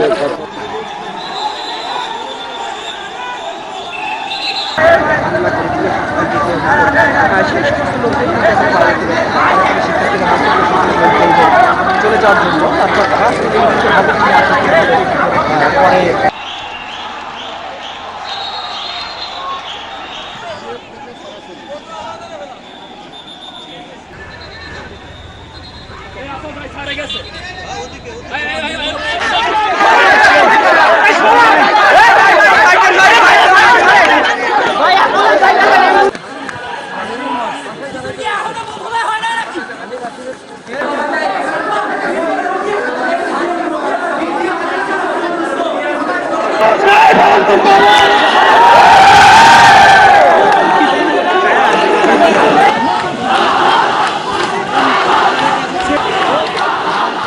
শিক্ষার্থীরা চলে যাওয়ার জন্য তারপর ভাবে পরে Hey,